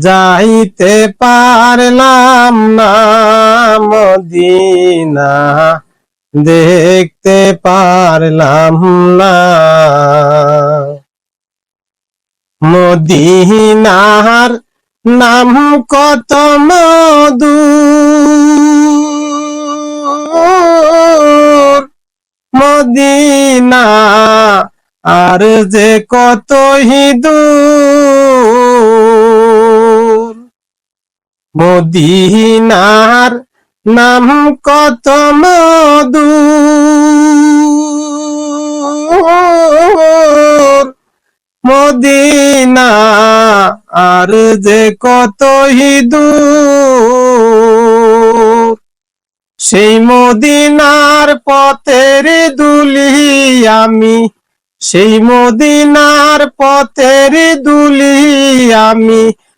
যাইতে পারলাম না মদিনা। দেখতে পারলাম না। মদিনার নাম কত মধু। মদিনা আর যে কত দূর। মদিনার নাম কত মধু? মদিনা আর যে কত দূর, সেই মদিনার পথের দুলি আমি, সেই মদিনার পথের দুলি আমি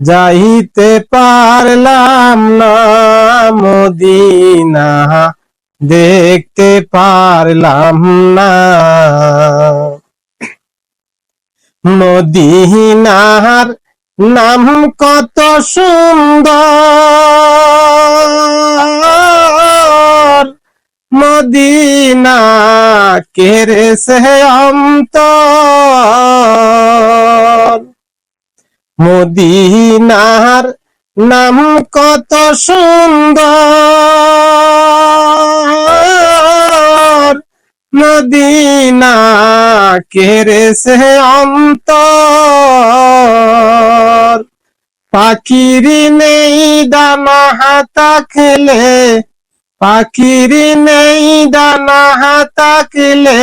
যাইতে পারলাম না মদিনা দেখতে পারলাম না। মদিনার নাম কত সুন্দর। মদিনা কেরেছে অন্তর। মদিনার নাম কত সুন্দর। মদিনা কেরে সে অন্তর। পাখিরি নেই দানা হাতা খেলে, পাখিরি নেই দানা হাতা খেলে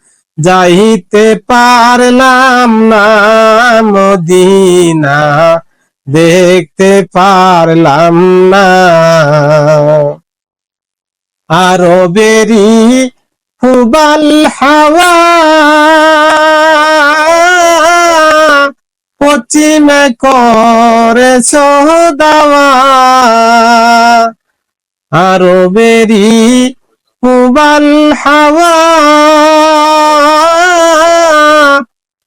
যাইতে পারলাম না মদিনা, দেখতে পারলাম না। আরও বেরি হুবাল হাওয়া, পশ্চিমে করে দাওয়া। আরও বেরি হাওয়া,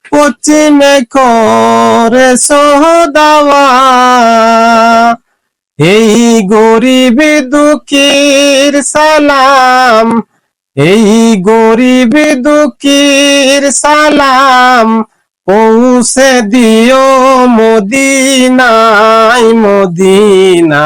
পশ্চিমে করে দাওয়া। এই গরিব দুঃখীর সালাম, এই গরিব দুঃখীর সালাম, পৌঁছে দিও মদিনায়, মদিনা।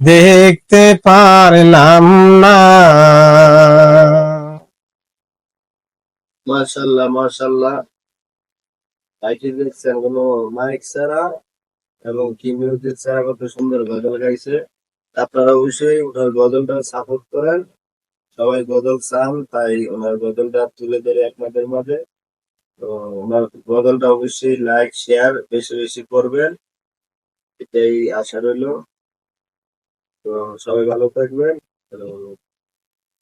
দেখতে পারলাম না। মাশাল্লাহ মাশাল্লাহ। লাইটি দেখছেন কোনো মাইক ছাড়া এবং কি মিউজিক ছাড়া কত সুন্দর গজল গাইছে। আপনারা অবশ্যই ওনার গজলটা সাপোর্ট করেন। সবাই গজল চান, তাই ওনার গজলটা তুলে ধরে আপনাদের মাঝে। তো ওনার গজলটা অবশ্যই লাইক শেয়ার বেশি বেশি করবেন। এটাই আশা রইল। তো সবাই ভালো থাকবেন তো